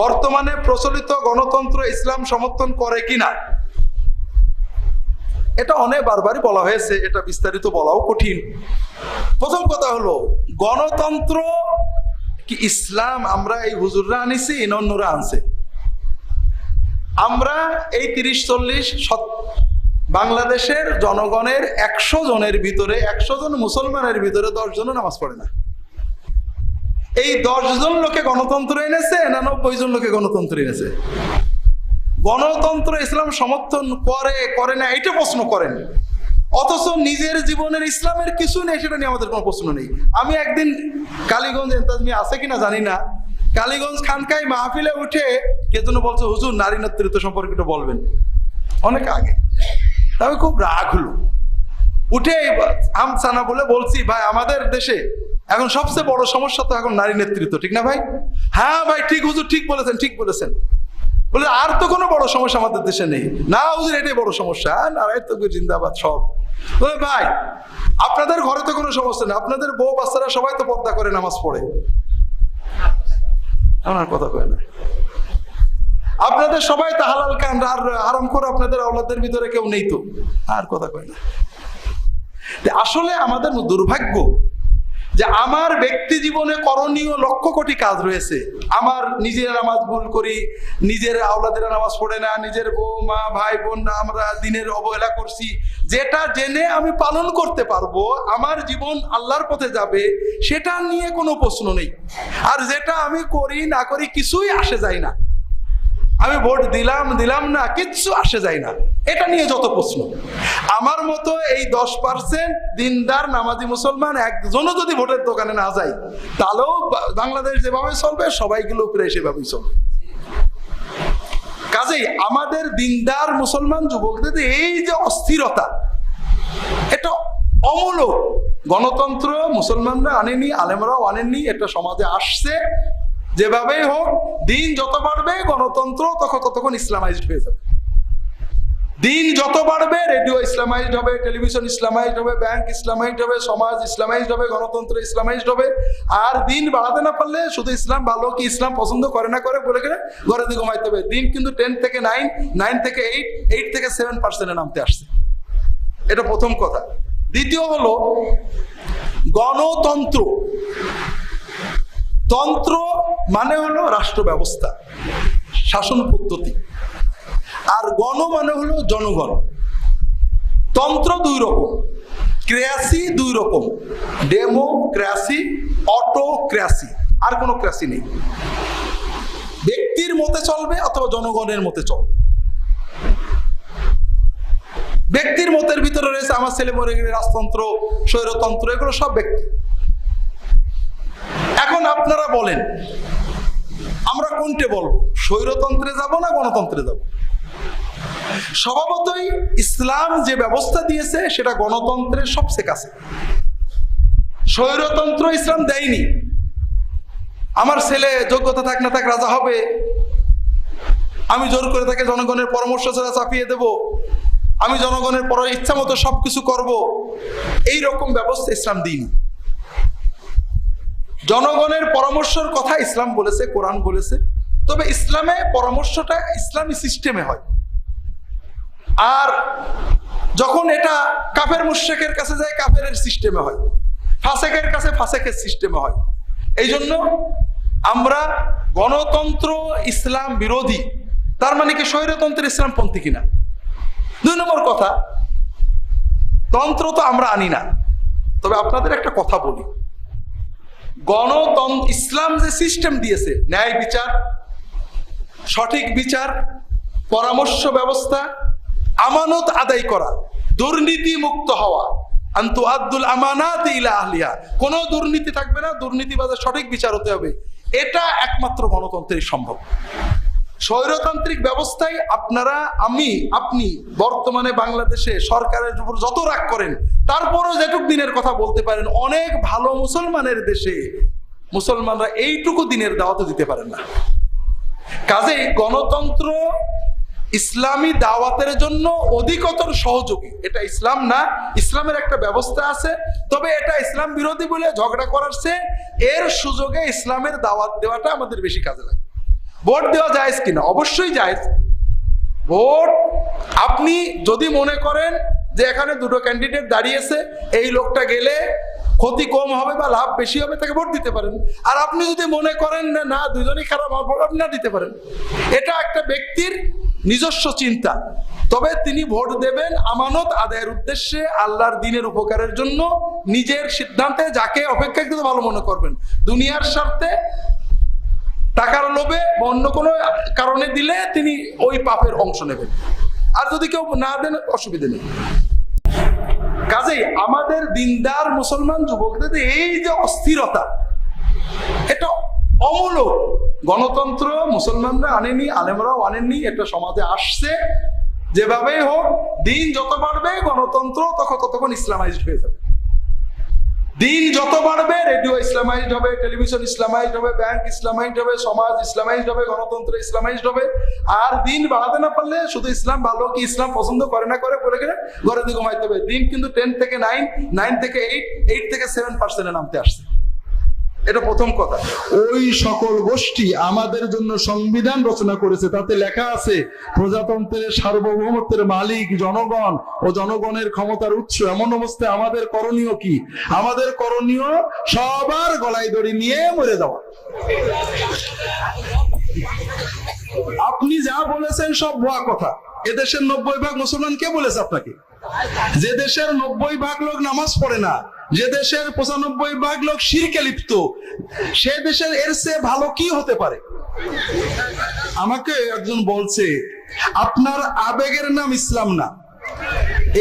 বর্তমানে প্রচলিত গণতন্ত্র ইসলাম সমর্থন করে কিনা? এটা অনেক বারবারই বলা হয়েছে, এটা বিস্তারিত বলাও কঠিন। প্রথম কথা হলো, গণতন্ত্র কি ইসলাম আমরা এই হুজুররা আনিছি না অন্যরা আনছে? আমরা এই তিরিশ, চল্লিশ বাংলাদেশের জনগণের একশো জনের ভিতরে, একশো জন মুসলমানের ভিতরে দশ জনও নামাজ পড়ে না। এই জন লোকে গণতন্ত্র এনেছে না নব্বই জন লোকে গণতন্ত্র এনেছে? গণতন্ত্র ইসলাম সমর্থন করে করে না এটা প্রশ্ন করেন। অথচ নিজের জীবনের ইসলামের কিছু নেই, সেটা নিয়ে আমাদের কোনো প্রশ্ন নেই। আমি একদিন কালীগঞ্জ এন্তাজমি আছে কিনা জানি না। কালীগঞ্জ খানকায় মাহফিলে উঠে কে যেন বলছে, হুজুর, নারী নেতৃত্ব সম্পর্কে একটু বলবেন। অনেক আগে। তবে খুব রাগ হলো। উঠে আমসানা বলে বলছি, ভাই, আমাদের দেশে এখন সবচেয়ে বড় সমস্যা তো এখন নারী নেতৃত্ব ঠিক না ভাই? হ্যাঁ ভাই ঠিক হুজুর ঠিক বলেছেন ঠিক বলেছেন। বলে আর তো কোনো বড় সমস্যা আমাদের দেশে নেই। না হুজুর এটাই বড় সমস্যা। হ্যাঁ, নারায়ণ তো জিন্দাবাদ সব। বলে ভাই আপনাদের ঘরে তো কোনো সমস্যা নেই। আপনাদের বউ বাচ্চারা সবাই তো পর্দা করে নামাজ পড়ে। আমার কথা কয় না। আপনাদের সবাই তো হালাল কান আর আরাম করে আপনাদের আওলাদের ভিতরে কেউ নেই তো। আর কথা কয় না। আসলে আমাদের দুর্ভাগ্য যে আমার ব্যক্তি জীবনে করণীয় লক্ষ কোটি কাজ রয়েছে। আমার নিজের নামাজ ভুল করি, নিজের আওলাদের নামাজ পড়ে না, নিজের বউ, মা, ভাই, বোন, আমরা দিনের অবহেলা করছি। যেটা জেনে আমি পালন করতে পারব, আমার জীবন আল্লাহর পথে যাবে, সেটা নিয়ে কোনো প্রশ্ন নেই। আর যেটা আমি করি, না করি, কিছুই আসে যায় না। আমি ভোট দিলাম দিলাম না, কিচ্ছু আসে যায় না। এটা নিয়ে যত প্রশ্ন। আমার মতো এই দশ পার্সেন্ট দিনদার, নামাজি মুসলমান, একজনও যদি ভোটের দোকানে না যায়, তাহলেও বাংলাদেশ যেভাবে চলবে, সবাইগুলো প্রায় সেভাবেই চলবে। কাজেই আমাদের দিনদার মুসলমান যুবকদের এই যে অস্থিরতা, এটা অমূলক। গণতন্ত্র মুসলমানরা আনেনি, আলেমরাও আনেননি, এটা সমাজে আসছে। যেভাবেই হোক, দিন যত বাড়বে, গণতন্ত্র তখন ততক্ষণ ইসলামাইজড হয়ে যাবে। দিন যত বাড়বে, রেডিও ইসলামাইজড হবে, টেলিভিশন ইসলামাইজড হবে, ব্যাংক ইসলামাইজড হবে, সমাজ ইসলামাইজড হবে, গণতন্ত্র ইসলামাইজড হবে। আর দিন বাড়াতে না পারলে শুধু ইসলাম ভালো কি ইসলাম পছন্দ করে না করে, বলে গেলে ঘরে দিয়ে ঘুমাইতে হবে। দিন কিন্তু টেন থেকে নাইন নাইন থেকে এইট এইট থেকে সেভেন পার্সেন্টে নামতে আসছে। এটা প্রথম কথা। দ্বিতীয় হলো, গণতন্ত্র তন্ত্র মানে হলো রাষ্ট্র ব্যবস্থা, শাসন পদ্ধতি। আর গণ মানে হলো জনগণ। তন্ত্র দুই রকম ক্রেয়াসি দুই রকম ডেমোক্রেসি অটোক্রেসি আর কোনো ক্রাসি নেই। ব্যক্তির মতে চলবে অথবা জনগণের মতে চলবে। ব্যক্তির মতের ভিতরে রয়েছে আমার ছেলে মরে গেলে রাজতন্ত্র, স্বৈরতন্ত্র, এগুলো সব ব্যক্তি। এখন আপনারা বলেন, আমরা কোনটে বলব? স্বৈরতন্ত্রে যাব না গণতন্ত্রে যাব? স্বভাবতই ইসলাম যে ব্যবস্থা দিয়েছে, সেটা গণতন্ত্রের সবচেয়ে কাছে। স্বৈরতন্ত্র ইসলাম দেয়নি। আমার ছেলে যোগ্যতা থাক না থাক রাজা হবে। আমি জোর করে তাকে জনগণের পরামর্শ ছাড়া চাপিয়ে দেব। আমি জনগণের পর ইচ্ছা মতো সবকিছু করব। এই রকম ব্যবস্থা ইসলাম দিইনি জনগণের পরামর্শর কথা ইসলাম বলেছে, কোরআন বলেছে। তবে ইসলামে পরামর্শটা ইসলামী সিস্টেমে হয়। আর যখন এটা কাফের মুশেকের কাছে যায় কাফের সিস্টেমে হয়। ফাসেকের কাছে ফাসেকের সিস্টেমে হয়। এই জন্য আমরা গণতন্ত্র ইসলাম বিরোধী, তার মানে কি স্বৈরতন্ত্র ইসলামপন্থী কিনা? দুই নম্বর কথা, তন্ত্র তো আমরা আনি না। তবে আপনাদের একটা কথা বলি। গণতন্ত্র, ইসলাম যে সিস্টেম দিয়েছে, ন্যায় বিচার, সঠিক বিচার, পরামর্শ ব্যবস্থা, আমানত আদায় করা, দুর্নীতি মুক্ত হওয়া, আন্তু আব্দুল আমানাত ইলা আহলিয়া কোনো দুর্নীতি থাকবে না, দুর্নীতিবাজের সঠিক বিচার হতে হবে। এটা একমাত্র গণতন্ত্রেই সম্ভব। স্বৈরতান্ত্রিক ব্যবস্থায় আপনারা, আমি, আপনি, বর্তমানে বাংলাদেশে সরকারের উপর যত রাগ করেন, তারপরও যেটুক দিনের কথা বলতে পারেন, অনেক ভালো মুসলমানের দেশে মুসলমানরা এইটুকু দিনের দাওয়াতে দিতে পারেন না। কাজেই গণতন্ত্র ইসলামী দাওয়াতের জন্য অধিকতর সহযোগী। এটা ইসলাম না, ইসলামের একটা ব্যবস্থা আছে, তবে এটা ইসলাম বিরোধী বলে ঝগড়া করার চেয়ে এর সুযোগে ইসলামের দাওয়াত দেওয়াটা আমাদের বেশি কাজে লাগে। ভোট দেওয়া যায় কিনা? অবশ্যই যায় ভোট আপনি যদি মনে করেন যে এখানে দুটো ক্যান্ডিডেট দাঁড়িয়েছে, এই লোকটা গেলে ক্ষতি কম হবে বা লাভ বেশি হবে, তাকে ভোট দিতে পারেন। আর আপনি যদি মনে করেন না না, দুজনই খারাপ, আমার ভোট আপনি না দিতে পারেন। এটা একটা ব্যক্তির নিজস্ব চিন্তা। তবে তিনি ভোট দেবেন আমানত আদায়ের উদ্দেশ্যে, আল্লাহর দিনের উপকারের জন্য, নিজের সিদ্ধান্তে, যাকে অপেক্ষাকৃত ভালো মনে করবেন। দুনিয়ার স্বার্থে টাকার লোভে বা অন্য কোনো কারণে দিলে তিনি ওই পাপের অংশ নেবেন। আর যদি কেউ না দেন, অসুবিধা নেই। কাজেই আমাদের দিনদার মুসলমান যুবকদের এই যে অস্থিরতা, এটা অমূলক। গণতন্ত্র মুসলমানরা আনেনি, আলেমরাও আনেননি, এটা সমাজে আসছে। যেভাবেই হোক, দিন যত বাড়বে, গণতন্ত্র তখন ততক্ষণ ইসলামাইজড হয়ে যাবে। দিন যত বাড়বে, রেডিও ইসলামাইজড হবে, টেলিভিশন ইসলামাইজড হবে, ব্যাংক ইসলামাইজড হবে, সমাজ ইসলামাইজড হবে, গণতন্ত্র ইসলামাইজড হবে। আর দিন বাড়াতে না পারলে শুধু ইসলাম ভালো কি ইসলাম পছন্দ করে না করে, বলে গেলে ঘরে দিয়ে ঘুমাইতে হবে। দিন কিন্তু টেন থেকে নাইন নাইন থেকে এইট এইট থেকে সেভেন পার্সেন্টে নামতে আসছে। এটা প্রথম কথা। ওই সকল গোষ্ঠী আমাদের জন্য সংবিধান রচনা করেছে, তাতে লেখা আছে, প্রজাতন্ত্রের সার্বভৌমত্বের মালিক জনগণ ও জনগণের ক্ষমতার উৎস। এমন অবস্থায় আমাদের করণীয় কি? আমাদের করণীয় সবার গলায় দড়ি নিয়ে মরে যাওয়া। আপনি যা বলেছেন সব ভুয়া কথা। এদেশের নব্বই ভাগ মুসলমান, কে বলেছে আপনাকে? যে দেশের নব্বই ভাগ লোক নামাজ পড়ে না যে দেশের পঁচানব্বই ভাগ লোক শিরকে লিপ্ত, সে দেশের এর চেয়ে ভালো কি হতে পারে? আমাকে একজন বলছে, আপনার আবেগের নাম ইসলাম না।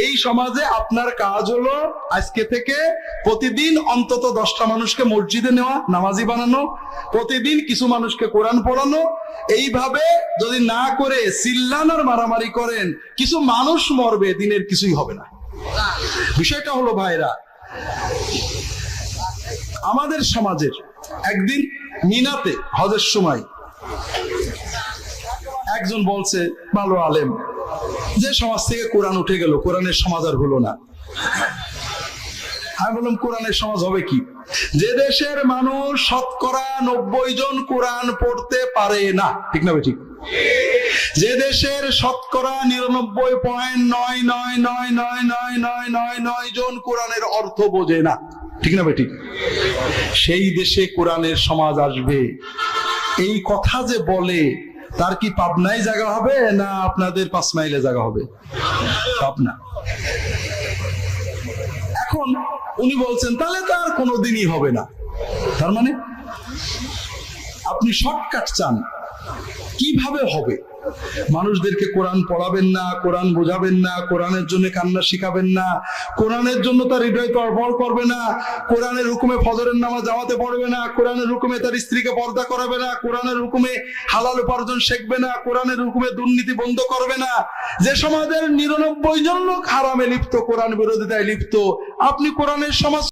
এই সমাজে আপনার কাজ হলো আজকে থেকে প্রতিদিন অন্তত দশটা মানুষকে মসজিদে নেওয়া, নামাজি বানানো, প্রতিদিন কিছু মানুষকে কোরআন পড়ানো। এইভাবে যদি না করে চিল্লানোর মারামারি করেন, কিছু মানুষ মরবে, দিনের কিছুই হবে না। বিষয়টা হলো ভাইরা আমাদের সমাজের একদিন মিনাতে হজের সময় একজন বলছে, ভালো আলেম, যে সমাজ থেকে কোরআন উঠে গেল, কোরআনের সমাজ আর হলো না। আমি বললাম, কোরআনের সমাজ হবে কি? যে দেশের মানুষ শতকরা নব্বই জন কোরআন পড়তে পারে না। ঠিক না ঠিক? যে দেশের শতকরা নিরানব্বই পয়েন্ট নয় নয় নয় নয় নয় নয় নয় নয় জন কোরআনের অর্থ বোঝে না। ঠিক না ঠিক সেই দেশে কোরআনের সমাজ আসবে। এই কথা যে বলে, তার কি পাবনায় জায়গা হবে না আপনাদের পাঁচ মাইলে জায়গা হবে? পাবনা। এখন উনি বলছেন, তাহলে তো আর কোনোদিনই হবে না। তার মানে আপনি শর্টকাট চান। কীভাবে হবে? মানুষদেরকে কোরআন পড়াবেন না, কোরআন বোঝাবেন না, কোরআনের জন্য কান্না শিখাবেন না, কোরআনের জন্য তার হৃদয় তরফর করবে না, কোরআনের হুকুমে ফজরের নামাজ জামাতে পড়বে না, কোরআনের হুকুমে তার স্ত্রীকে পর্দা করাবে না, কোরআনের হুকুমে হালাল উপার্জন শিখবে না, কোরআনের হুকুমে দুর্নীতি বন্ধ করবে না। যে সমাজের নিরানব্বই জন লোক হারামে লিপ্ত, কোরআন বিরোধিতায় লিপ্ত, আপনি কোরআনের সমাজ